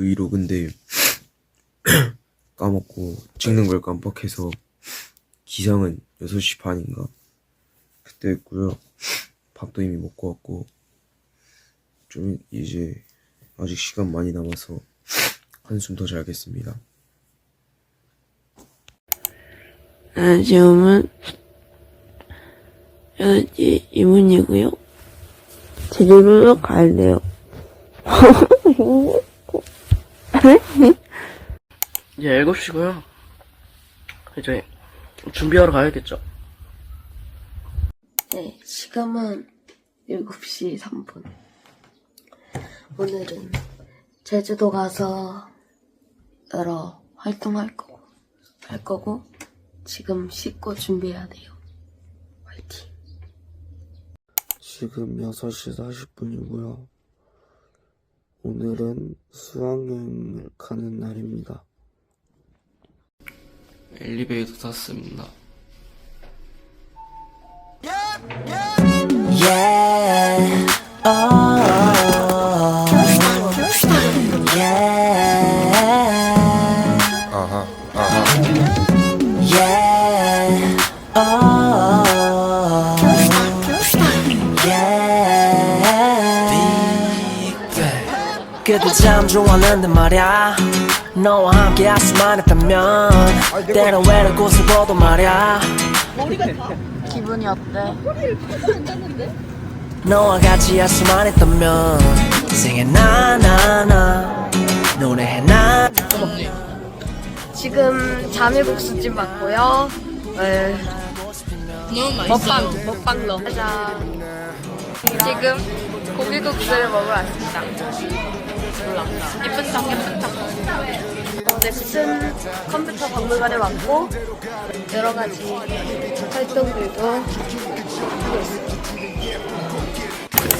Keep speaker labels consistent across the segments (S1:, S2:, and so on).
S1: 브이로그인데 까먹고 찍는 걸 깜빡해서 기상은 6시 반인가 그때 했고요 밥도 이미 먹고 왔고 좀 이제 아직 시간 많이 남아서 한숨 더 자겠습니다
S2: 아, 지금은 8시 2분이고요. 제주도로 가야 돼요.
S3: 이제 7시고요. 이제 준비하러 가야겠죠.
S2: 네, 지금은 7시 3분. 오늘은 제주도 가서 여러 활동할 거고, 할 거고, 지금 씻고 준비해야 돼요. 화이팅.
S1: 지금 6시 40분이고요 오늘은 수학여행을 가는 날입니다
S3: 엘리베이터 탔습니다.
S4: Yeah. Oh. Yeah. 그대 참 좋아하는데 말야 너와 함께 할수만 했다면 때론 외로운 곳을 보도 말야
S2: 기분이 어때?
S4: 너와 같이 할 수만 했다면 생에 나나나 노래해 나
S2: 지금 자매국수집 맞고요. 네. 먹방, 먹방로. 짜잔. 지금 고기국수를 먹으러 왔습니다. 예쁜 척, 예쁜 척. 어, 넥슨 컴퓨터 박물관에 왔고, 여러 가지 활동들도 하고 있습니다.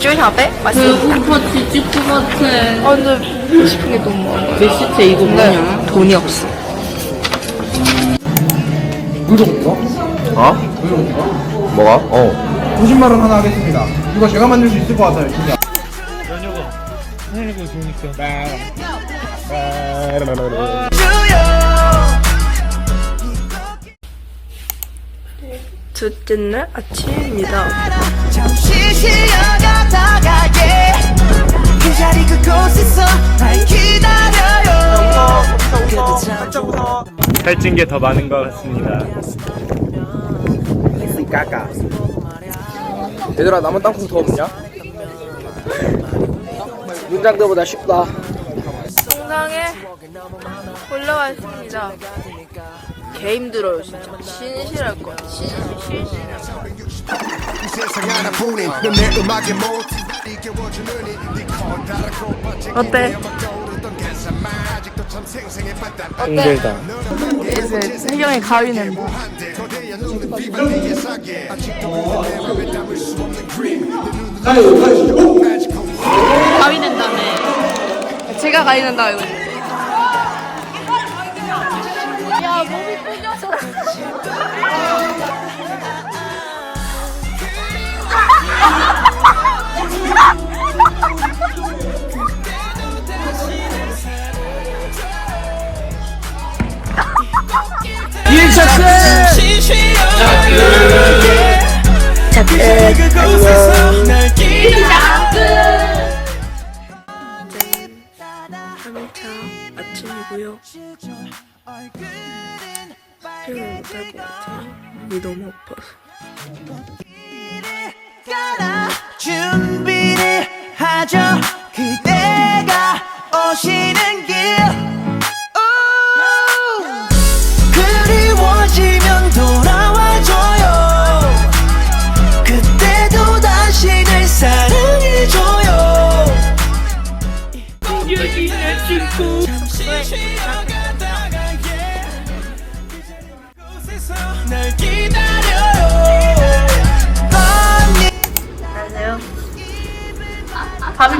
S2: 쭈샵에 맛있습니다.
S5: 배고파 뒤질 것 같아.
S2: 아, 근데 먹고 싶은 게 너무 많아요.
S5: 메시체 이거 뭐냐?
S2: 돈이 없어.
S1: 어? 뭐가? 어
S6: 50만 원 하나 하겠습니다. 이거 제가 만들 수 있을 것 같아요, 진짜.
S2: 둘째 날 아침입니다.
S4: 잠시 쉬어가다가 yeah. 그 자리 그곳에서 날 기다려요
S7: 살찐 게 더 많은 것 같습니다.
S3: 얘들아, 남은 땅콩 더 없냐? 문장대보다 쉽다.
S2: 영상에 올라왔습니다. 개 힘들어요, 진짜. 신실할 거야. 신실, 신실. 어때?
S7: 힘들다.
S2: 이제 세경이 가위 낸다. 가위 낸다며. 제가 가위 낸다, 이거. 야, 몸이 풀려서.
S4: 잠시 쉬어가다
S2: 수영을 못할 것 같아요. 몸이 너무 아파서.
S4: 준비를 하죠 그대가 오시는 길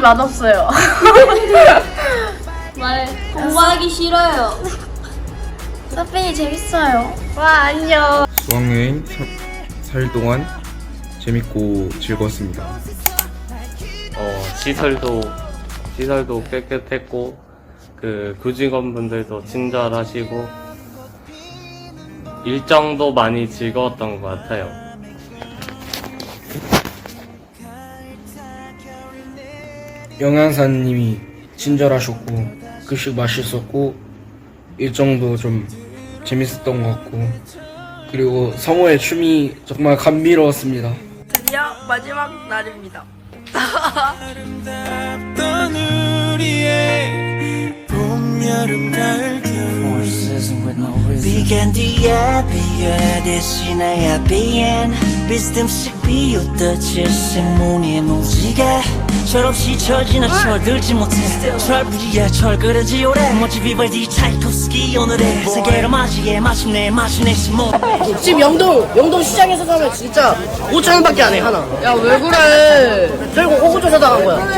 S2: 맛없어요.
S5: 말해. 공부하기 싫어요. 서핑이 재밌어요.
S2: 와, 안녕.
S1: 수학여행 4일 동안 재밌고 즐거웠습니다
S7: 어, 시설도 시설도 깨끗했고 그 교직원분들도 친절하시고 일정도 많이 즐거웠던 것 같아요.
S3: 영양사님이 친절하셨고 급식 맛있었고 일정도 좀 재밌었던 것 같고 그리고 성우의 춤이 정말 감미로웠습니다.
S2: 드디어 마지막 날입니다.
S4: 비겐 뒤에 비에 대신에 비엔 비스듬씩 비웃듯이 생문이 무지개 철없이 철지나 철들지 못해. 철 부지에 철 그려지 오래. 멋지 비발디 차이콥스키 오늘의 세계를 맞이해. 마침내 마침내 심모.
S3: 지금 영동 영동 시장에서 사면 진짜 5천 원밖에 안 해 하나.
S2: 야 왜 그래?
S3: 결국 호구 조사 당한 거야.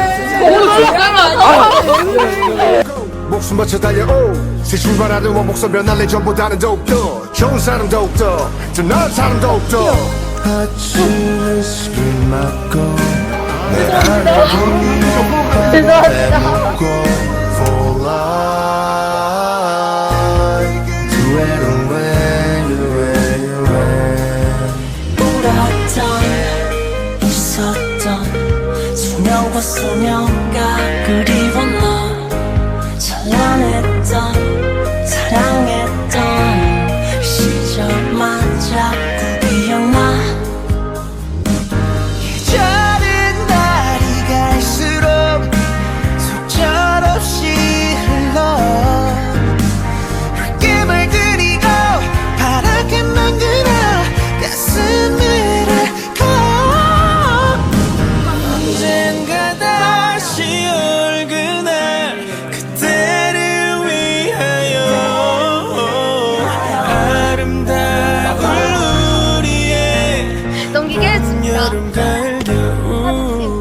S8: 목숨 바쳐 달려오. 새 출발하는 원목선 변할래 전보다는 더욱더 좋은 사람 더욱더 더 나은 사람 더욱더 아침을 술 맞고 죄송합니다.
S2: 죄송합니다.
S8: 있던 소녀와 소녀가 그리웠나 여름 달겨우